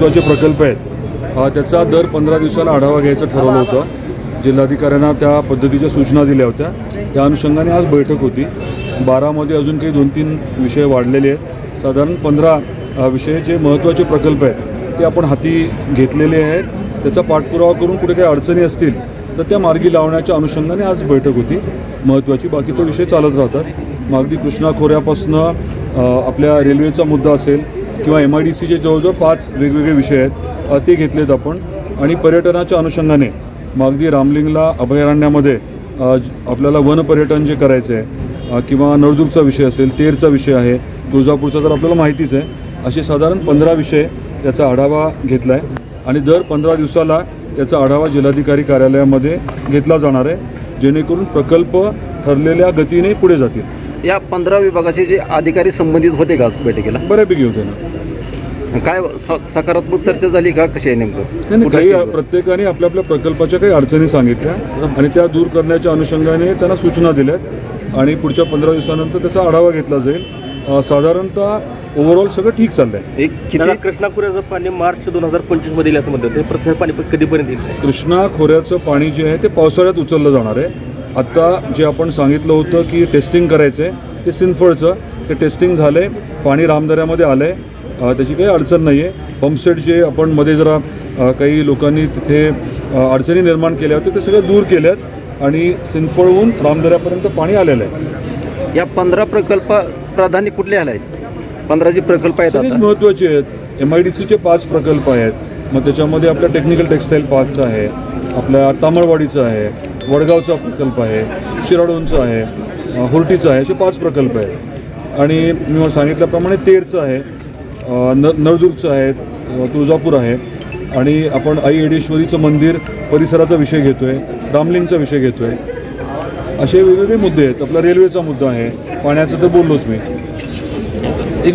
महत्त्वाचे प्रकल्प आहेत. त्याचा दर पंधरा दिवसाला आढावा घ्यायचं ठरवलं होतं. जिल्हाधिकाऱ्यांना त्या पद्धतीच्या सूचना दिल्या होत्या. त्या अनुषंगाने आज बैठक होती. बारामध्ये अजून काही दोन तीन विषय वाढलेले आहेत. साधारण पंधरा विषय जे महत्त्वाचे प्रकल्प आहेत ते आपण हाती घेतलेले आहेत. त्याचा पाठपुरावा करून कुठे काही अडचणी असतील तर त्या मार्गी लावण्याच्या अनुषंगाने आज बैठक होती. महत्त्वाची बाकी तो विषय चालत राहतात. मग अगदी कृष्णा खोऱ्यापासनं आपल्या रेल्वेचा मुद्दा असेल किंवा एम आय डी सीचे जवळजवळ पाच वेगवेगळे विषय आहेत ते घेतलेत आपण. आणि पर्यटनाच्या अनुषंगाने मग अगदी रामलिंगला अभयारण्यामध्ये आपल्याला वन पर्यटन जे करायचं आहे किंवा नळदुर्गचा विषय असेल तेरचा विषय आहे तुळजापूरचा तर आपल्याला माहितीच आहे. असे साधारण पंधरा विषय त्याचा आढावा घेतला आहे आणि दर पंधरा दिवसाला त्याचा आढावा जिल्हाधिकारी कार्यालयामध्ये घेतला जाणार आहे जेणेकरून प्रकल्प ठरलेल्या गतीने पुढे जातील. या पंधरा विभागाचे जे अधिकारी संबंधित होते का बैठकीला? बऱ्यापैकी होते ना. काय स- सकारात्मक चर्चा झाली का? कशी आहे नेमकं? नाही, कुठल्या काही? प्रत्येकाने आपल्या आपल्या प्रकल्पाच्या काही अडचणी सांगितल्या आणि त्या दूर करण्याच्या अनुषंगाने त्यांना सूचना दिल्यात. आणि पुढच्या पंधरा दिवसानंतर त्याचा आढावा घेतला जाईल. अ, साधारणतः ओव्हरऑल सगळं ठीक चाललंय. एक किती कृष्णा खोऱ्याचं पाणी मार्च दोन हजार पंचवीसमध्ये येईल असं म्हणतात. ते प्रत्येक पाणी कधीपर्यंत येईल? कृष्णा खोऱ्याचं पाणी जे आहे ते पावसाळ्यात उचललं जाणार आहे. आत्ता जे आपण सांगितलं होतं की टेस्टिंग करायचं आहे ते सिंदफळचं ते टेस्टिंग झालं आहे पाणी रामदऱ्यामध्ये आलं आहे त्याची काही अडचण नाही आहे पंपसेट जे आपण मध्ये जरा काही लोकांनी तिथे अडचणी निर्माण केल्या होत्या ते सगळं दूर केल्यात आणि सिंदफळहून रामदऱ्यापर्यंत पाणी आलेलं आहे. या पंधरा प्रकल्प प्राधान्य कुठले आले आहेत? पंधरा जे प्रकल्प आहेत महत्त्वाचे आहेत. एम आय डी सीचे पाच प्रकल्प आहेत. मग त्याच्यामध्ये आपल्या टेक्निकल टेक्स्टाईल पार्कचा आहे आपल्या तामळवाडीचा आहे वडगावचा प्रकल्प आहे शिराडोनचा आहे हुर्टीचा आहे असे पाच प्रकल्प आहेत. आणि मी सांगितल्याप्रमाणे तेरचं आहे. न नळदुर्गचं आहे तुळजापूर आहे. आणि आपण आई येडेश्वरीचं मंदिर परिसराचा विषय घेतो आहे रामलिंगचा विषय घेतो आहे असे वेगवेगळे मुद्दे आहेत. आपला रेल्वेचा मुद्दा आहे. पाण्याचं तर बोललोच मी. एक